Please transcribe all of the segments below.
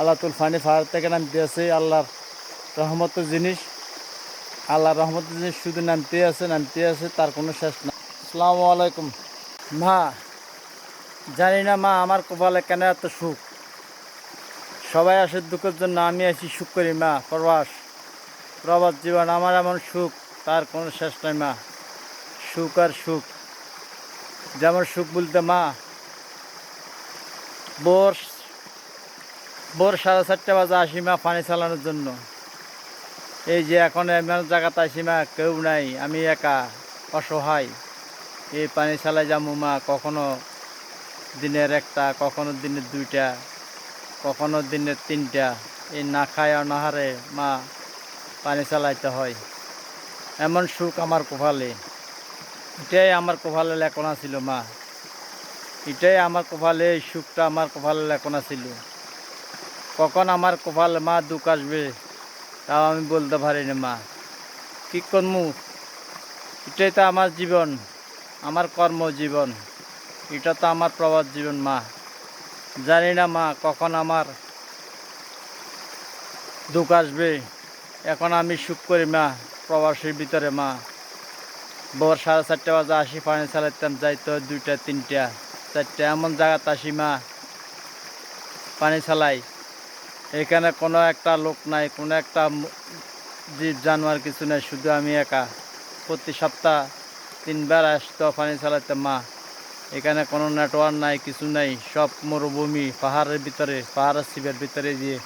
আল্লাহ তুল ফানি ফাহার থেকে নামতে আছে আল্লাহর রহমতের জিনিস। আল্লাহর রহমত জিনিস, শুধু নামতে আছে নামতে আছে, তার কোনো শেষ না আসসালামু আলাইকুম। মা, জানি না মা, আমার কপালে কেন এত সুখ? সবাই আসে দুঃখের জন্য, আমি আসি সুখ করি, মা, প্রবাস প্রবাস জীবন, আমার এমন সুখ, তার কোনো শেষ নাই, মা। সুখ আর সুখ। যেমন সুখ বলতে মা, বোর ভোর সাড়ে চারটে বাজে আসি মা পানি চালানোর জন্য। এই যে এখন এমন জায়গাতে আসি মা কেউ নাই, আমি একা, অসহায়। এই পানি চালাই যাব মা, কখনো দিনের একটা, কখনো দিনের দুইটা, কখনো দিনের তিনটা। এই না খায় অনাহারে মা, পানি চালাইতে হয়। এমন সুখ আমার কোভালে এটাই আমার কোভালে লেখনা ছিল মা। এটাই আমার কোভালে এই সুখটা আমার কোভালে লেখনা ছিল। কখন আমার কপালে মা দুঃখ আসবে, তাও আমি বলতে পারি না মা। কী করমু? এটাই তো আমার জীবন, আমার কর্মজীবন। এটা তো আমার প্রবাদ জীবন মা। জানি না মা কখন আমার দুঃখ আসবে। এখন আমি সুখ করি মা, প্রবাসের ভিতরে মা। ভোর সাড়ে চারটে বাজে আসি, পানি চালাইতাম যাইতো দুইটা, তিনটা, চারটে, এমন জায়গাতে আসি মা। পানি চালাই এখানে কোনো একটা লোক নাই, কোনো একটা জীব জানোয়ার কিছু নাই, শুধু আমি একা। প্রতি সপ্তাহ তিনবার আসতো পানি চালাতে মা। এখানে কোনো নেটওয়ার্ক নাই, কিছু নাই, সব মরুভূমি, পাহাড়ের ভিতরে পাহাড়ের শিবের ভিতরে দিয়ে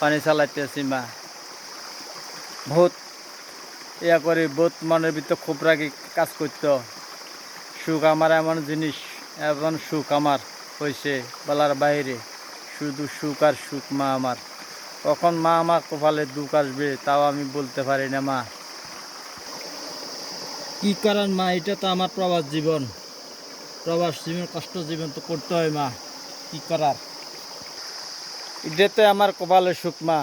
পানি চালাইতেছি মা। বহুত ইয়া করে, বহুত মনের ভিতর খুব রাগি কাজ করতো। সুখ আমার এমন জিনিস, এমন সুখ আমার হয়েছে বলার বাইরে। শুধু সুখ আর সুখ মা আমার। কখন মা আমার কপালে দুঃখ আসবে তাও আমি বলতে পারি না মা। কি কারণ মা, এটা তো আমার প্রবাস জীবন। প্রবাস জীবন, কষ্ট জীবন তো করতে হয় মা। কি করার? এটাতে আমার কপালে সুখ মা,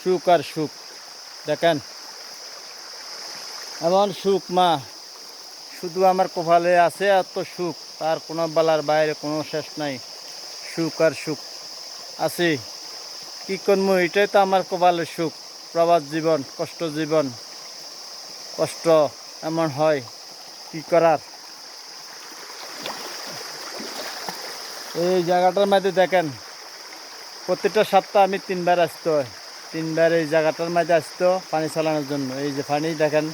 সুখ আর সুখ। দেখেন, এমন সুখ মা, শুধু আমার কপালে আছে এত সুখ, তার কোনো বেলার বাইরে কোনো শেষ নাই। সুখ আর সুখ। আছে। কি করব এটাই তো আমার কপালের সুখ। প্রবাস জীবন, কষ্ট জীবন। কষ্ট এমন হয়, কি করার? এই জায়গাটার মধ্যে দেখেন, প্রত্যেকটা সপ্তাহ আমি তিনবার আসতো তিনবার এই জায়গাটার মধ্যে আসতো পানি চালানোর জন্য। এই যে পানি দেখেন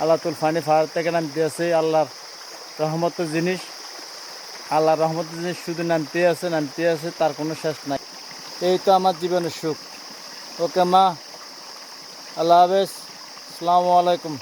আল্লাহ তুল পানি ফার থেকে নামতে আছে, আল্লাহর রহমতের জিনিস। আল্লাহর রহমতের জিনিস শুধু নামতে আছে নামতে আছে, তার কোনো শেষ নাই। এই তো আমার জীবনের সুখ। ওকে মা আল্লাহ হাফেজ। আসসালামু আলাইকুম।